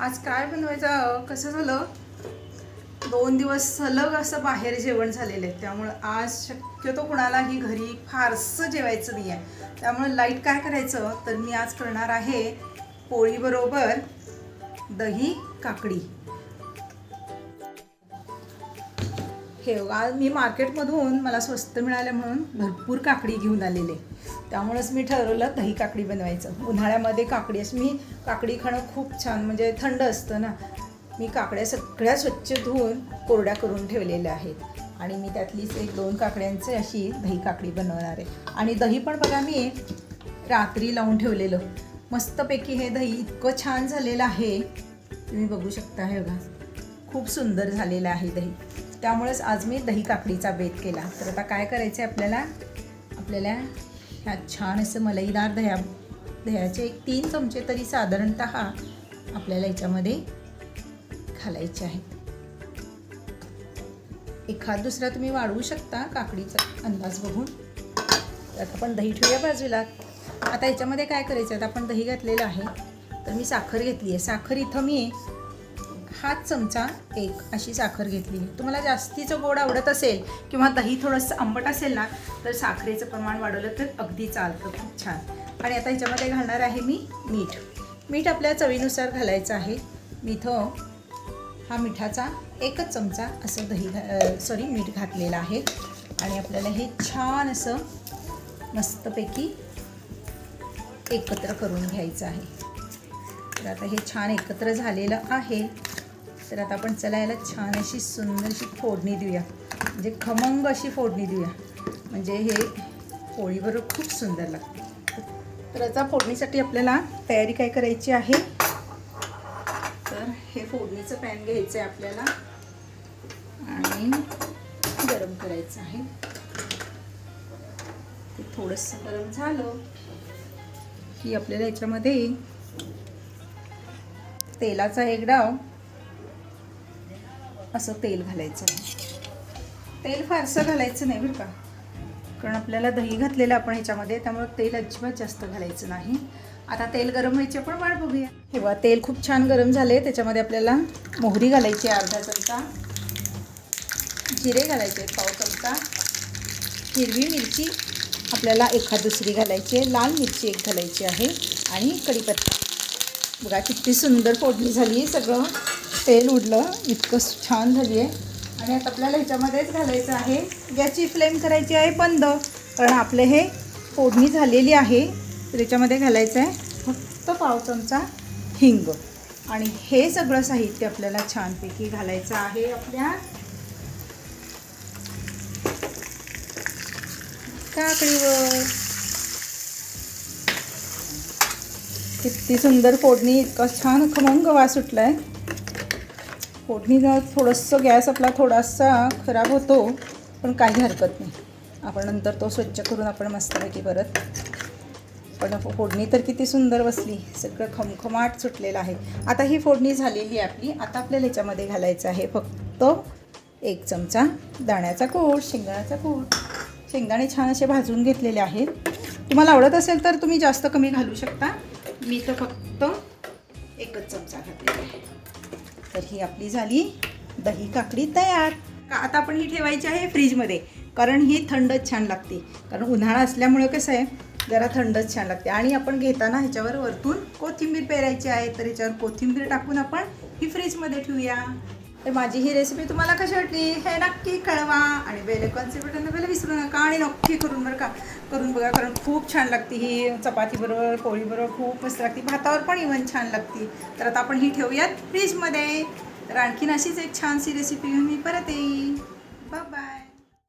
आज काय बनवायचं? कसं झालं? दोन दिवस सलग असं बाहेर जेवण झालेलं आहे. त्यामुळं आज शक्यतो कुणालाही घरी फारसं जेवायचं नाही आहे. त्यामुळं लाइट काय करायचं? तर मी आज करणार आहे पोळीबरोबर दही काकडी. ठेव आज मी मार्केटमधून मला स्वस्त मिळाल्या म्हणून भरपूर काकडी घेऊन आलेले. त्यामुळेच मी ठरवलं दही काकडी बनवायचं. उन्हाळ्यामध्ये काकडी असं मी काकडी खाणं खूप छान म्हणजे थंड असतं ना. मी काकड्या सगळ्या स्वच्छ धुवून कोरड्या करून ठेवलेल्या आहेत. आणि मी त्यातलीच एक दोन काकड्यांची अशी दही काकडी बनवणार आहे. आणि दही पण बघा मी रात्री लावून ठेवलेलं. मस्तपैकी हे दही इतकं छान झालेलं आहे. तुम्ही बघू शकता हे बघा. खूप सुंदर झालेलं आहे दही. त्यामुळेच आज मी दही काकडीचा बेत केला. तर आता काय करायचं आहे आपल्याला? आपल्याला ह्या छान असं मलईदार दह्या दह्याचे एक तीन चमचे तरी साधारणत आपल्याला याच्यामध्ये घालायचे आहेत एखाद दुसरा तुम्ही वाढवू शकता काकडीचा अंदाज बघून. आता आपण दही ठेवूया बाजूला. आता याच्यामध्ये काय करायचं आहे आता आपण दही घातलेलं आहे. तर मी साखर घेतली आहे साखर इथं मी हात चमचा एक अशी साखर घेतली. आहे तुम्हाला जास्तीचं गोड आवडत असेल किंवा दही थोडंसं आंबट असेल ना तर साखरेचं प्रमाण वाढवलं तर अगदी चालतं. खूप छान. आणि आता ह्याच्यामध्ये घालणार आहे मी मीठ. मीठ आपल्या चवीनुसार घालायचं आहे. मी हा मिठाचा एकच चमचा असं दही घा सॉरी मीठ घातलेलं आहे. आणि आपल्याला हे छान असं मस्तपैकी एकत्र करून घ्यायचं आहे. तर आता हे छान एकत्र झालेलं आहे. तर आता आपण चला याला छान अशी सुंदरशी फोडणी देऊया. म्हणजे खमंग अशी फोडणी देऊया. म्हणजे हे पोळीबरोबर खूप सुंदर लागते. तर आता फोडणीसाठी आपल्याला तयारी काय करायची आहे? तर हे फोडणीचं पॅन घ्यायचं आहे आपल्याला. आणि गरम करायचं आहे. ते थोडंसं गरम झालं की आपल्याला याच्यामध्ये तेलाचा एक डाव असं तेल घालायचं आहे तेल फारसं घालायचं नाही बरं का. कारण आपल्याला दही घातलेलं आपण ह्याच्यामध्ये त्यामुळे तेल अजिबात जास्त घालायचं नाही. आता तेल गरम व्हायची आपण वाट बघूया. तेव्हा तेल खूप छान गरम झाले त्याच्यामध्ये आपल्याला मोहरी घालायची आहे अर्धा चमचा. जिरे घालायचे आहेत पाव चमचा. हिरवी मिरची आपल्याला एखाद दुसरी घालायची आहे. लाल मिरची एक घालायची आहे. आणि कढीपत्ता. बघा किती सुंदर फोडणी झाली सगळं. तेल उडलं इतकं छान झाली आहे आणि आता आपल्याला ह्याच्यामध्येच घालायचं आहे. गॅसची फ्लेम करायची आहे बंद. कारण आपले हे फोडणी झालेली आहे. त्याच्यामध्ये घालायचं आहे फक्त पाव चमचा हिंग. आणि हे सगळं साहित्य आपल्याला छानपैकी घालायचं आहे आपल्या. काकडीवर. किती सुंदर फोडणी इतका छान खमंग वास सुटला आहे फोडणीनं थोडंसं गॅस आपला थोडासा खराब होतो पण काही हरकत नाही. आपण नंतर तो स्वच्छ करून आपण मस्तपैकी परत पण फोडणी तर किती सुंदर बसली. सगळं खमखमाट सुटलेलं आहे. आता ही फोडणी झालेली आहे आपली. आता आपल्याला याच्यामध्ये घालायचं आहे फक्त एक चमचा दाण्याचा कूट शेंगदाण्याचा कूट. शेंगदाणे छान असे भाजून घेतलेले आहेत. तुम्हाला आवडत असेल तर तुम्ही जास्त कमी घालू शकता. मी तर फक्त एकच चमचा घातलेला आहे. तर ही आपली झाली दही काकडी तयार. का आता आपण ही ठेवायची आहे फ्रीजमध्ये कारण ही थंडच छान लागते. कारण उन्हाळा असल्यामुळे कसं आहे जरा थंडच छान लागते. आणि आपण घेताना ह्याच्यावर वरतून कोथिंबीर पेरायची आहे तर ह्याच्यावर कोथिंबीर टाकून आपण ही फ्रीजमध्ये ठेवूया. तर माझी ही रेसिपी तुम्हाला कशी वाटली हे नक्की कळवा. आणि बेलेकॉनचे बटन दाबायला विसरू नका आणि नक्की करून बरं का करून बघा कारण खूप छान लागते ही चपातीबरोबर पोळीबरोबर खूप मस्त लागते. भातावर पण इव्हन छान लागते. तर आता आपण ही ठेवूयात फ्रीजमध्ये तर आणखीन अशीच एक छानशी रेसिपी घेऊन मी परत येईल